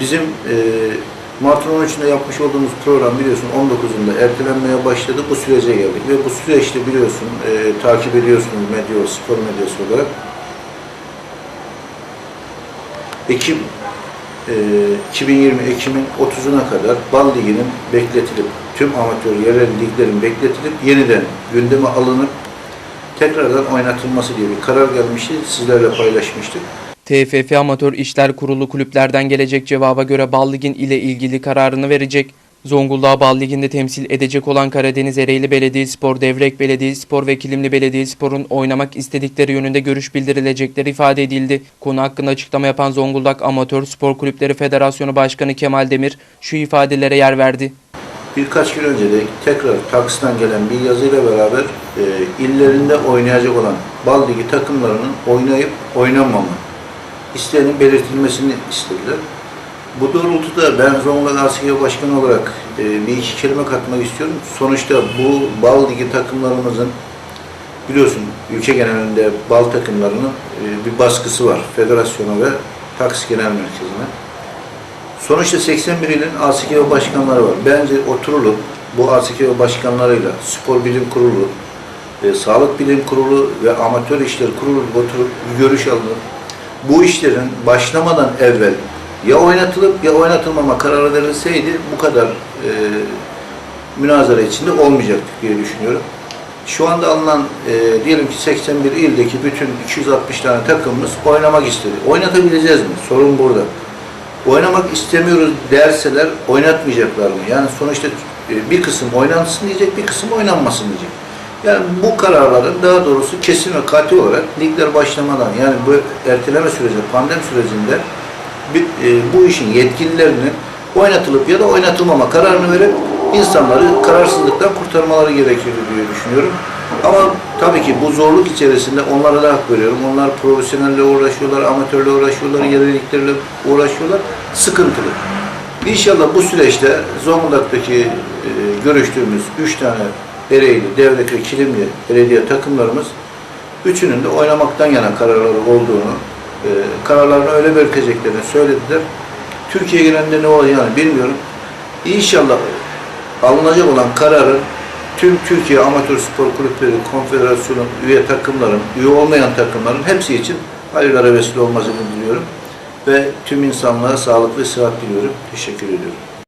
Bizim e, Mart'ın 13'ünde yapmış olduğumuz program biliyorsun 19'unda ertelenmeye başladı. Bu sürece geldik ve bu süreçte biliyorsun e, takip ediyorsunuz medya, spor medyası olarak. Ekim e, 2020 Ekim'in 30'una kadar Bal Ligi'nin bekletilip tüm amatör yerel liglerin bekletilip yeniden gündeme alınıp tekrardan oynatılması diye bir karar gelmişti. Sizlerle paylaşmıştık. TFF Amatör İşler Kurulu kulüplerden gelecek cevaba göre Bal ile ilgili kararını verecek. Zonguldak Bal Ligi'nde temsil edecek olan Karadeniz Ereğli Belediyespor, Devrek Belediyespor ve Kilimli Belediyespor'un oynamak istedikleri yönünde görüş bildirilecekleri ifade edildi. Konu hakkında açıklama yapan Zonguldak Amatör Spor Kulüpleri Federasyonu Başkanı Kemal Demir şu ifadelere yer verdi. Birkaç gün önce de tekrar Taksim'den gelen bir yazıyla beraber e, illerinde oynayacak olan Bal takımlarının oynayıp oynamama isteğinin belirtilmesini istediler. Bu doğrultuda ben Zonguldak Askeri Başkanı olarak e, bir iki kelime katmak istiyorum. Sonuçta bu Bal Ligi takımlarımızın biliyorsun ülke genelinde bal takımlarının e, bir baskısı var. Federasyona ve Taksim Genel Merkezi'ne. Sonuçta 81 ilin ASKO başkanları var. Bence oturulup bu ASKO başkanlarıyla Spor Bilim Kurulu, e, Sağlık Bilim Kurulu ve Amatör İşleri Kurulu oturup bir görüş alınıp bu işlerin başlamadan evvel ya oynatılıp ya oynatılmama kararı verilseydi bu kadar e, münazara içinde olmayacaktık diye düşünüyorum. Şu anda alınan e, diyelim ki 81 ildeki bütün 260 tane takımımız oynamak istedi. Oynatabileceğiz mi? Sorun burada oynamak istemiyoruz derseler oynatmayacaklar mı? Yani sonuçta e, bir kısım oynansın diyecek, bir kısım oynanmasın diyecek. Yani bu kararların daha doğrusu kesin ve katı olarak ligler başlamadan yani bu erteleme süreci, pandemi sürecinde bir, e, bu işin yetkililerinin oynatılıp ya da oynatılmama kararını verip insanları kararsızlıktan kurtarmaları gerekir diye düşünüyorum. Ama tabii ki bu zorluk içerisinde onlara da hak veriyorum. Onlar profesyonelle uğraşıyorlar, amatörle uğraşıyorlar, yerelliklerle uğraşıyorlar. Sıkıntılı. İnşallah bu süreçte Zonguldak'taki e, görüştüğümüz üç tane Ereğli, Devlet ve Kilimli belediye takımlarımız üçünün de oynamaktan yana kararları olduğunu, e, kararlarını öyle bırakacaklarını söylediler. Türkiye genelinde ne olacağını bilmiyorum. İnşallah alınacak olan kararın tüm Türkiye Amatör Spor Kulüpleri Konfederasyonu üye takımların, üye olmayan takımların hepsi için hayırlara vesile olmasını diliyorum. Ve tüm insanlığa sağlık ve sıhhat diliyorum. Teşekkür ediyorum.